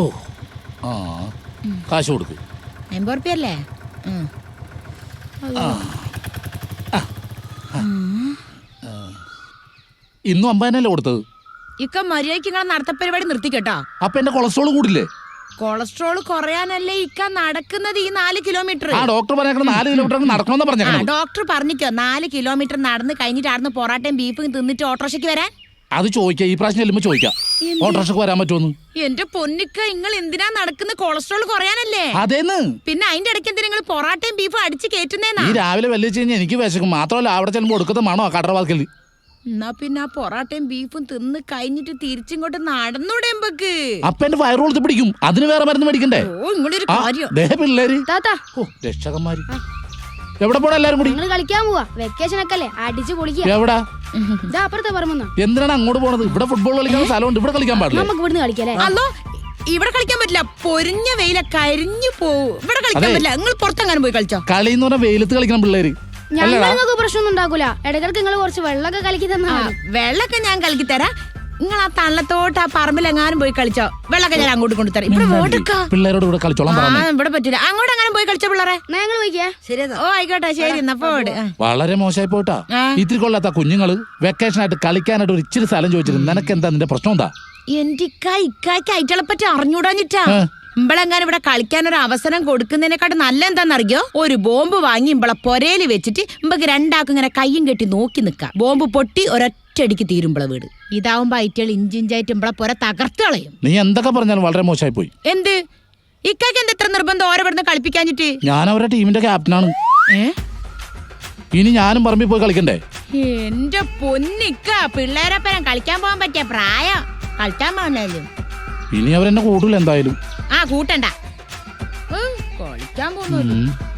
ഓ ആ കാശ് കൊടുക്ക്. അമ്പത് റുപ്യ അല്ലേ ഇന്നും അമ്പതിനല്ലേ കൊടുത്തത്? ഇക്ക മര്യാദയ്ക്ക് നിങ്ങളെ നടത്തപ്പരിപാടി നിർത്തിക്കട്ടോ. അപ്പൊ എന്റെ കൊളസ്ട്രോൾ കൂടില്ലേ? കൊളസ്ട്രോൾ കുറയാനല്ലേ ഇക്ക നടക്കുന്നത് ഈ നാല് കിലോമീറ്റർ ആ ഡോക്ടർ പറഞ്ഞേക്കണ നാല് കിലോമീറ്റർ നടക്കണമെന്ന് പറഞ്ഞു ഡോക്ടർ പറഞ്ഞിക്കോ നാല് കിലോമീറ്റർ നടന്ന് കഴിഞ്ഞിട്ട് അവിടുന്ന് പൊറാട്ടയും ബീഫും തിന്നിട്ട് ഓട്ടോറിക്ഷയ്ക്ക് വരാൻ? അത് ചോദിക്കാം ഈ പ്രാവശ്യം ചെല്ലുമ്പോ ചോദിക്കാം. ഓട്ടോറിക്ഷക്ക് വരാൻ പറ്റുമെന്ന്? എന്റെ പൊന്നിക്ക നിങ്ങൾ എന്തിനാ നടക്കുന്ന കൊളസ്ട്രോൾ കുറയാനല്ലേ? അതേന്ന്. പിന്നെ അതിന്റെ ഇടയ്ക്ക് എന്തിനാ നിങ്ങൾ പൊറാട്ടയും ബീഫും അടിച്ച് കയറ്റുന്നേന്നാ ഈ രാവിലെ വെല്ലു കഴിഞ്ഞാൽ എനിക്ക് വിശക്കും. മാത്രമല്ല അവിടെ ചെല്ലുമ്പോ എടുക്കുന്ന മണോ കടറവാക്കൽ എന്നാ പിന്നെ ആ പൊറാട്ടയും ബീഫും തിന്ന് കഴിഞ്ഞിട്ട് തിരിച്ചിങ്ങോട്ട് നടന്നൂടെ എമ്പക്ക് അപ്പൊ എന്റെ വയറുകൊളുത്ത് പിടിക്കും. അതിന് വേറെ മരുന്ന് മേടിക്കണ്ടേ? ഓ നിങ്ങളൊരു കാര്യം. പിള്ളേര്. രക്ഷകന്മാര്. എവിടെ പോടാ എല്ലാരും കൂടി? ഞങ്ങൾ കളിക്കാൻ പോവാ. വെക്കേഷൻ ഒക്കെ അല്ലേ? അടിച്ചു പൊളിക്കുക എവിടാ? ഇതാ അപ്പുറത്തെ പറമ്പെന്നാ. എന്തിനാണ് അങ്ങോട്ട് പോണത്? ഇവിടെ ഫുട്ബോൾ കളിക്കാൻ സ്ഥലമുണ്ട്. ഇവിടെ കളിക്കാൻ പാടില്ല? നമുക്ക് ഇവിടുന്ന് കളിക്കല്ലേ അല്ലോ? ഇവിടെ കളിക്കാൻ പറ്റില്ല. പൊരിഞ്ഞ വെയില കരിഞ്ഞു പോവും ഇവിടെ കളിക്കാൻ. പറ്റില്ല. നിങ്ങൾ പുറത്തെങ്ങാനും പോയി കളിച്ചോ? കളി എന്ന് പറഞ്ഞാൽ വെയിലത്ത് കളിക്കണം പിള്ളേര്. ഞങ്ങൾ അല്ലടാ നിങ്ങൾക്ക് പ്രശ്നമൊന്നും ഉണ്ടാക്കൂല. ഇടകൾക്ക് നിങ്ങൾ കുറച്ച് വെള്ളമൊക്കെ കലക്കി തന്നാ വെള്ളമൊക്കെ ഞാൻ കലക്കി തരാം. നിങ്ങൾ ആ തള്ളത്തോട്ട് ആ പറമ്പിലെങ്ങാനും പോയി കളിച്ചോ? വെള്ളമൊക്കെ ഞാൻ അങ്ങോട്ട് കൊണ്ടുതരാം. ഇവിടെ വോട്ടക്ക? പിള്ളേരോട് ഇവിടെ കളിച്ചോളാൻ ആ പറഞ്ഞു. ഇവിടെ പറ്റില്ല അങ്ങോട്ട് അങ്ങനെ പോയി കളിച്ചോ പിള്ളേരെ? ഞങ്ങൾ പോയിക്കേ? ഓ ആയിക്കോട്ടെ ശരി എന്നാ പോട് ആ. വളരെ മോശമായി പോട്ടാ ആ. ഇത്തിരി കൊള്ളാത്ത കുഞ്ഞുങ്ങൾ വെക്കേഷൻ ആയിട്ട് കളിക്കാനായിട്ട് ഒരു ഇച്ചിരി സ്ഥലം ചോദിച്ചിരുന്നു. നിനക്ക് എന്താ നിന്റെ പ്രശ്നം എന്താ? എന്റെ ഇക്ക ഇക്കായ്ക്ക് അയറ്റളെ പറ്റി അറിഞ്ഞൂടാഞ്ഞിട്ടാ ഏ. ഇമ്പളെങ്ങാനും ഇവിടെ കളിക്കാൻ ഒരു അവസരം കൊടുക്കുന്നതിനെക്കാട്ടും നല്ല എന്താണെന്നറിയോ ഒരു ബോംബ് വാങ്ങി ഇമ്പളെ പൊരയിൽ വെച്ചിട്ട് ഇമ്പക്ക് രണ്ടാക്കും ഇങ്ങനെ കയ്യും കെട്ടി നോക്കി നിൽക്കാം ബോംബ് പൊട്ടി ഒരൊറ്റടിക്ക് തീരുമ്പളെ വീട്. ഇതാവുമ്പോ അയറ്റകൾ ഇഞ്ചിഞ്ചായിട്ട് ഇമ്പളെ പോരെ തകർത്ത് കളയും. നീ എന്തൊക്കെ പറഞ്ഞാലും വളരെ മോശമായി പോയി. എന്ത്? ഇക്കാക്ക് എന്താ ഇത്ര നിർബന്ധം ഓരോ ഇവിടുന്ന് കളിപ്പിക്കാഞ്ഞിട്ട്? ഞാൻ അവരുടെ ടീമിന്റെ ക്യാപ്റ്റനാണ്. ഏ? ഇനി ഞാനും പറമ്പിൽ പോയി കളിക്കണ്ടേ? എന്റെ പൊന്നിക്ക പിള്ളേരപ്പരം കളിക്കാൻ പോകാൻ പറ്റിയ പ്രായം. കളിക്കാൻ പോകണ്ടായാലും. ഇനി അവരെന്നെ കൂട്ടൂല എന്തായാലും. ആ കൂട്ടണ്ട. കളിക്കാൻ പോകുന്നു.